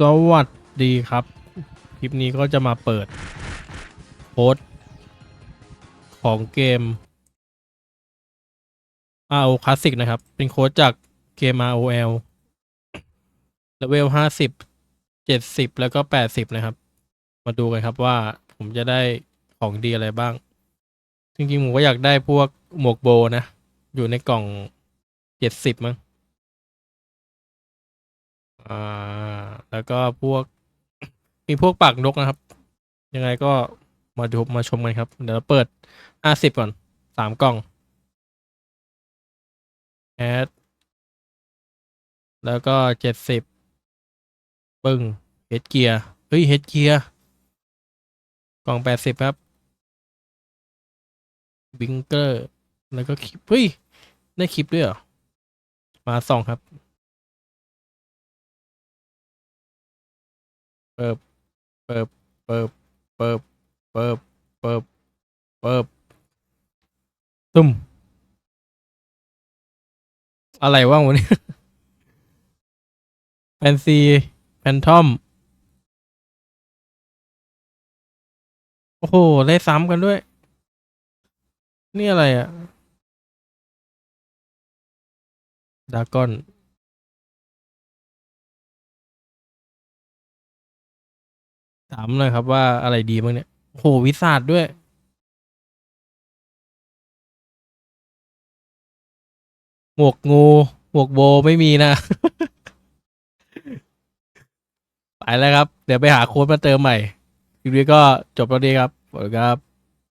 สวัสดีครับ คลิปนี้ก็จะมาเปิดโค้ดของเกม RO Classic นะครับ เป็นโค้ดจากเกม ROL เลเวลห้าสิบเจ็ดสิบแล้วก็แปดสิบนะครับ มาดูกันครับว่าผมจะได้ของดีอะไรบ้าง จริงๆผมก็อยากได้พวกหมวกโบนะ อยู่ในกล่องเจ็ดสิบมั้งอ่า แล้วก็พวก มีพวกปากนกนะครับ ยังไงก็มาดูมาชมกันครับ เดี๋ยวเราเปิดห้าสิบก่อนสามกล่องแอดแล้วก็เจ็ดสิบปึ้งเฮดเกียร์เฮ้ยเฮดเกียร์กล่องแปดสิบครับบิงเกอร์ แล้วก็คลิปเฮ้ย ได้คลิปด้วยเหรอ มาสองครับ เปิบเปิบเปิบเปิบเปิบเปิบเปิบตุ้มอะไรว่างวะเนี่แฟนซีแฟนทอม โอ้โห ได้ซ้ำกันด้วย นี่อะไรอะดากอน ถามเลยครับว่าอะไรดีบ้างเนี่ยโหวิสาดด้วย หมวกงู หมวกโบไม่มีนะ ไปแล้วครับ เดี๋ยวไปหาโค้ดมาเติมใหม่คลิปนี้ก็จบแล้วดีครับสวัสดีครับ